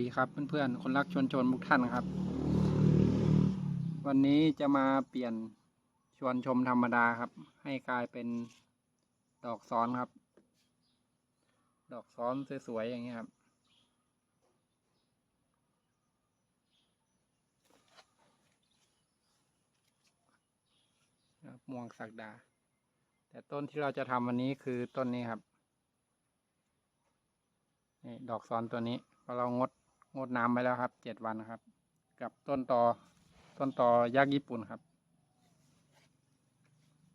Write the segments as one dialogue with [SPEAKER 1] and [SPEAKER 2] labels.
[SPEAKER 1] ดีครับเพื่อนๆ คนรักชวนชนทุกท่านครับ วันนี้จะมาเปลี่ยนชวนชมธรรมดาครับ ให้กลายเป็นดอกซ้อนครับ ดอกซ้อนสวยๆอย่างนี้ครับ ม่วงสักดา แต่ต้นที่เราจะทำวันนี้คือต้นนี้ครับนี่ดอกซ้อนตัวนี้พราะเรางด งดน้ำไปแล้วครับเจ็ดวันครับ กับต้นตอต้นตอยักษ์ญี่ปุ่นครับ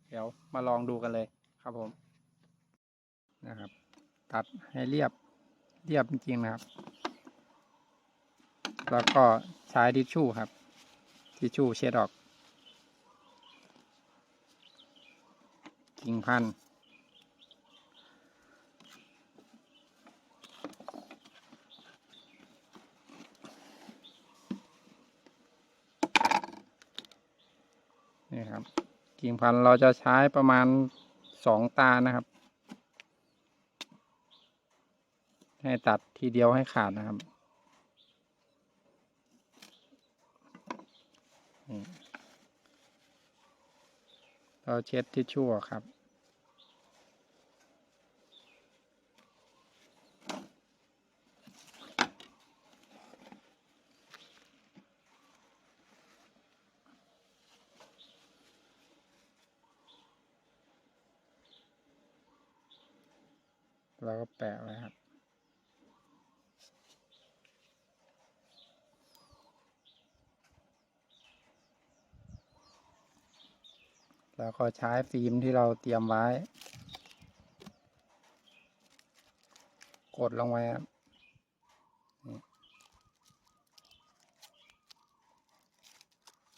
[SPEAKER 1] เดี๋ยวมาลองดูกันเลยครับผมนะครับ ตัดให้เรียบเรียบจริงๆนะครับ แล้วก็ใช้ทิชชู่ครับ ทิชชู่เช็ดออกกิ่งพันธุ์ นี่ครับ กิ่งพันธุ์เราจะใช้ประมาณสองตานะครับ ให้ตัดทีเดียวให้ขาดนะครับเราเช็ดทิชชู่วครับ แล้วก็แปะไว้ครับ แล้วก็ใช้ฟิล์มที่เราเตรียมไว้ กดลงไว้ครับ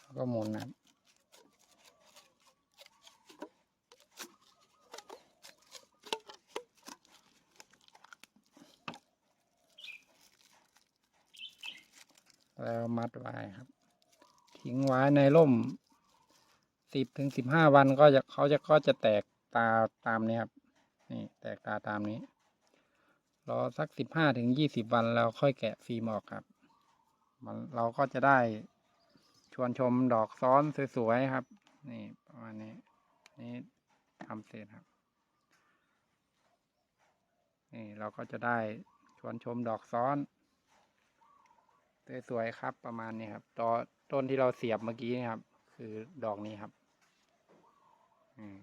[SPEAKER 1] แล้วก็หมุนนะครับ แล้วมัดไว้ครับ ทิ้งไว้ในร่มสิบถึงสิบห้าวันก็จะเขาจะก็จะแตกตาตามนี้ครับ นี่แตกตาตามนี้ รอสักสิบห้าถึงยี่สิบวันแล้วค่อยแกะฟิล์มออกครับ มันเราก็จะได้ชวนชมดอกซ้อนสวยๆครับ นี่ประมาณนี้ นี่ทำเสร็จครับ นี่เราก็จะได้ชวนชมดอกซ้อน สวยๆครับประมาณนี้ครับตอต้นที่เราเสียบเมื่อกี้นี่ครับ คือดอกนี้ครับอืม